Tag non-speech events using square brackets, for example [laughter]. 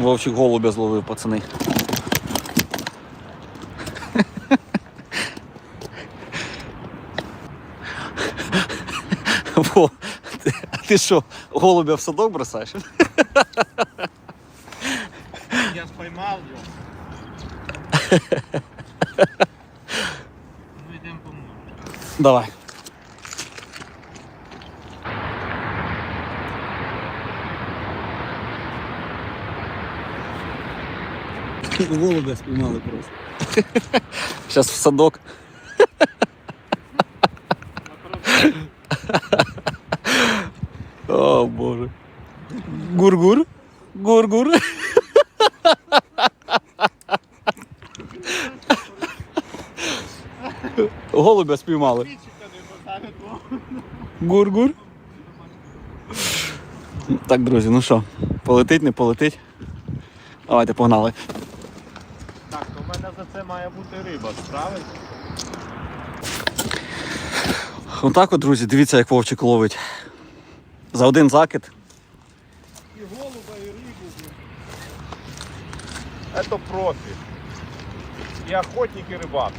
Вовчик голубя зловив, пацани. Во, а ти що, голубя в садок бросаєш? Я ж поймав його. [laughs] Ну йдемо поможемо. Давай. [laughs] Голубя спіймали просто. [laughs] Зараз в садок. [laughs] О, Боже. Гур-гур. Гур-гур. Голубя спіймали. Гур-гур. Так, друзі, ну що, полетить, не полетить. Давайте погнали. Так, то в мене за це має бути риба, правильно? Отак от, друзі, дивіться, як Вовчик ловить. За один закид. І голуба, і рибу. Це профі. І охотник, і рибак.